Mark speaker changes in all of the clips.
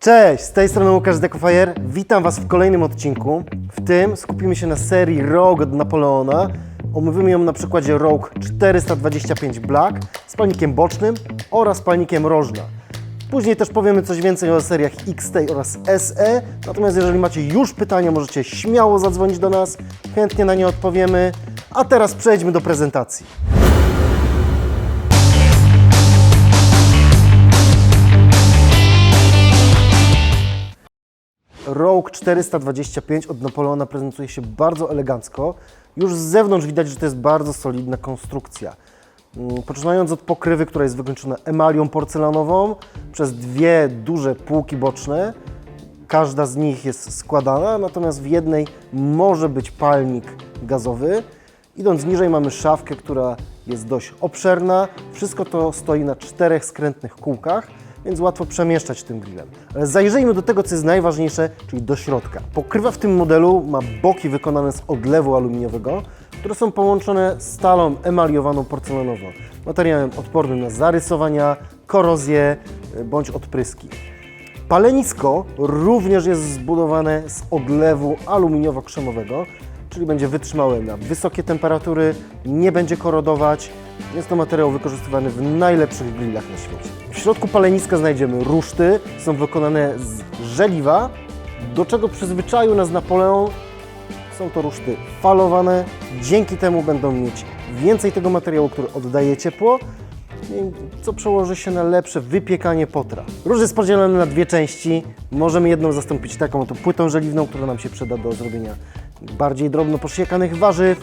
Speaker 1: Cześć, z tej strony Łukasz Dekofajer. Witam Was w kolejnym odcinku. W tym skupimy się na serii Rogue od Napoleona. Omówimy ją na przykładzie Rogue 425 Black z palnikiem bocznym oraz palnikiem rożna. Później też powiemy coś więcej o seriach XT oraz SE. Natomiast jeżeli macie już pytania, możecie śmiało zadzwonić do nas. Chętnie na nie odpowiemy. A teraz przejdźmy do prezentacji. Rogue 425 od Napoleona prezentuje się bardzo elegancko. Już z zewnątrz widać, że to jest bardzo solidna konstrukcja. Mm, Poczynając od pokrywy, która jest wykończona emalią porcelanową, przez dwie duże półki boczne. Każda z nich jest składana, natomiast w jednej może być palnik gazowy. Idąc niżej mamy szafkę, która jest dość obszerna. Wszystko to stoi na czterech skrętnych kółkach, więc łatwo przemieszczać tym grillem. Ale zajrzyjmy do tego, co jest najważniejsze, czyli do środka. Pokrywa w tym modelu ma boki wykonane z odlewu aluminiowego, które są połączone stalą emaliowaną porcelanową, materiałem odpornym na zarysowania, korozję y, bądź odpryski. Palenisko również jest zbudowane z odlewu aluminiowo-krzemowego, czyli będzie wytrzymałe na wysokie temperatury, nie będzie korodować. Jest to materiał wykorzystywany w najlepszych grillach na świecie. Środku paleniska znajdziemy ruszty, są wykonane z żeliwa, do czego przyzwyczaił nas Napoleon. Są to ruszty falowane, dzięki temu będą mieć więcej tego materiału, który oddaje ciepło, co przełoży się na lepsze wypiekanie potraw. Róż jest podzielony na dwie części. Możemy jedną zastąpić taką płytą żeliwną, która nam się przyda do zrobienia bardziej drobno posziekanych warzyw,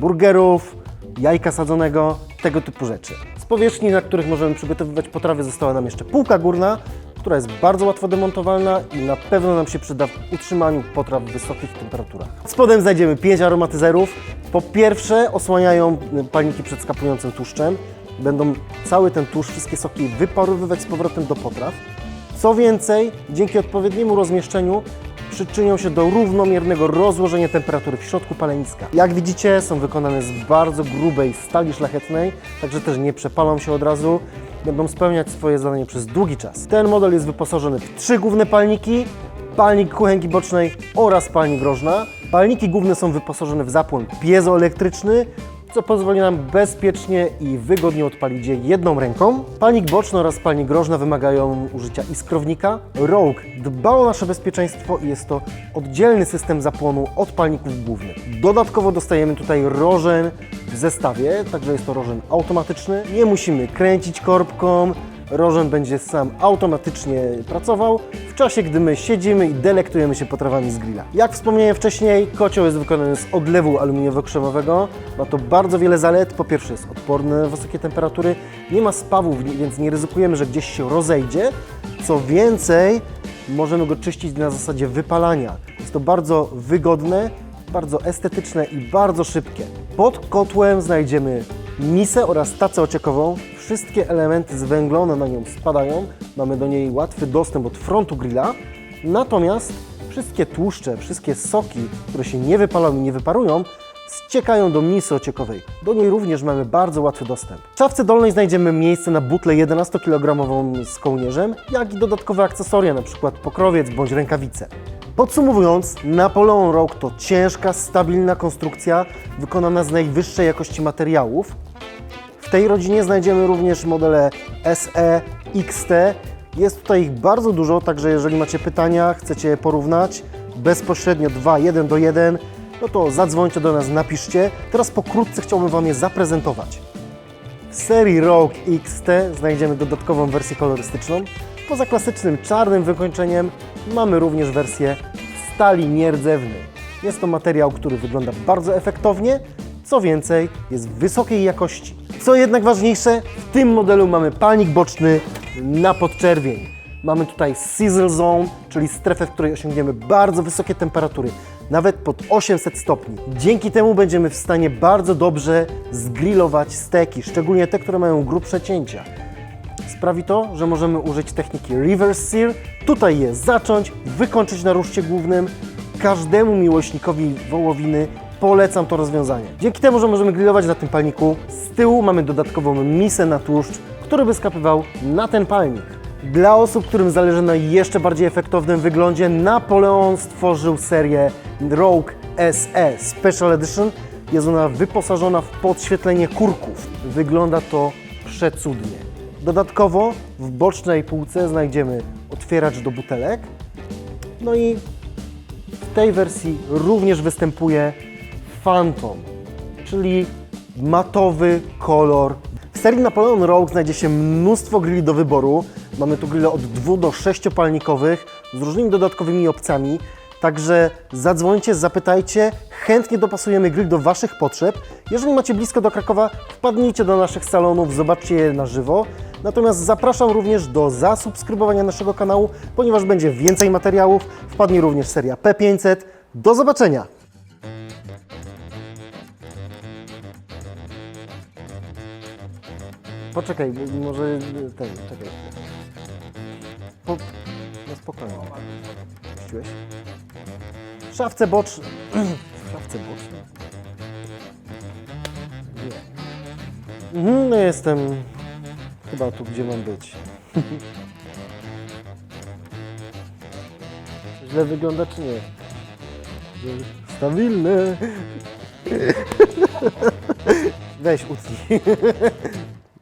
Speaker 1: burgerów, jajka sadzonego, tego typu rzeczy. Z powierzchni, na których możemy przygotowywać potrawy, została nam jeszcze półka górna, która jest bardzo łatwo demontowana i na pewno nam się przyda w utrzymaniu potraw w wysokich temperaturach. Pod spodem znajdziemy pięć aromatyzerów. Po pierwsze osłaniają y, palniki przed skapującym tłuszczem. Będą cały ten tłuszcz, wszystkie soki wyparowywać z powrotem do potraw. Co więcej, dzięki odpowiedniemu rozmieszczeniu przyczynią się do równomiernego rozłożenia temperatury w środku paleniska. Jak widzicie, są wykonane z bardzo grubej stali szlachetnej, także też nie przepalą się od razu. Będą spełniać swoje zadanie przez długi czas. Ten model jest wyposażony w trzy główne palniki, palnik kuchenki bocznej oraz palnik rożna. Palniki główne są wyposażone w zapłon piezoelektryczny, co pozwoli nam bezpiecznie i wygodnie odpalić je jedną ręką. Palnik boczny oraz palnik rożna wymagają użycia iskrownika. Rogue dba o nasze bezpieczeństwo i jest to oddzielny system zapłonu od palników głównych. Dodatkowo dostajemy tutaj rożen w zestawie, także jest to rożen automatyczny. Nie musimy kręcić korbką, Rożen będzie sam automatycznie pracował w czasie, gdy my siedzimy i delektujemy się potrawami z grilla. Jak wspomniałem wcześniej, kocioł jest wykonany z odlewu aluminiowo-krzemowego. Ma to bardzo wiele zalet. Po pierwsze jest odporny na wysokie temperatury, nie ma spawów, więc nie ryzykujemy, że gdzieś się rozejdzie. Co więcej, możemy go czyścić na zasadzie wypalania. Jest to bardzo wygodne, bardzo estetyczne i bardzo szybkie. Pod kotłem znajdziemy misę oraz tacę ociekową. Wszystkie elementy zwęglone na nią spadają. Mamy do niej łatwy dostęp od frontu grilla. Natomiast wszystkie tłuszcze, wszystkie soki, które się nie wypalają i nie wyparują, ściekają do misy ociekowej. Do niej również mamy bardzo łatwy dostęp. W szafce dolnej znajdziemy miejsce na butlę 11-kilogramową z kołnierzem, jak i dodatkowe akcesoria, np. pokrowiec bądź rękawice. Podsumowując, Napoleon Rogue to ciężka, stabilna konstrukcja wykonana z najwyższej jakości materiałów. W tej rodzinie znajdziemy również modele SE, XT. Jest tutaj ich bardzo dużo, także jeżeli macie pytania, chcecie je porównać bezpośrednio 2, 1 do 1, no to zadzwońcie do nas, napiszcie. Teraz pokrótce chciałbym Wam je zaprezentować. W serii Rogue XT znajdziemy dodatkową wersję kolorystyczną. Poza klasycznym czarnym wykończeniem mamy również wersję stali nierdzewnej. Jest to materiał, który wygląda bardzo efektownie, co więcej, jest wysokiej jakości. Co jednak ważniejsze, w tym modelu mamy palnik boczny na podczerwień. Mamy tutaj Sizzle Zone, czyli strefę, w której osiągniemy bardzo wysokie temperatury, nawet pod 800 stopni. Dzięki temu będziemy w stanie bardzo dobrze zgrillować steki, szczególnie te, które mają grubsze cięcia. Sprawi to, że możemy użyć techniki reverse sear, tutaj je zacząć, wykończyć na ruszcie głównym. Każdemu miłośnikowi wołowiny polecam to rozwiązanie. Dzięki temu, że możemy grillować na tym palniku, z tyłu mamy dodatkową misę na tłuszcz, który by skapywał na ten palnik. Dla osób, którym zależy na jeszcze bardziej efektownym wyglądzie, Napoleon stworzył serię Rogue SE Special Edition. Jest ona wyposażona w podświetlenie kurków. Wygląda to przecudnie. Dodatkowo w bocznej półce znajdziemy otwieracz do butelek. No i w tej wersji również występuje Phantom, czyli matowy kolor. W serii Napoleon Rogue znajdzie się mnóstwo grilli do wyboru. Mamy tu grille od 2 do 6 palnikowych z różnymi dodatkowymi opcjami. Także zadzwońcie, zapytajcie, chętnie dopasujemy grill do Waszych potrzeb. Jeżeli macie blisko do Krakowa, wpadnijcie do naszych salonów, zobaczcie je na żywo. Natomiast zapraszam również do zasubskrybowania naszego kanału, ponieważ będzie więcej materiałów. Wpadnie również seria P500. Do zobaczenia! Poczekaj, może ten, czekaj. Po, no spokojnie. Puściłeś? W szafce bocznej. W szafce bocznej? Nie. Mhm, no jestem chyba tu, gdzie mam być. Źle wygląda, czy nie? Stabilny. Weź utnij.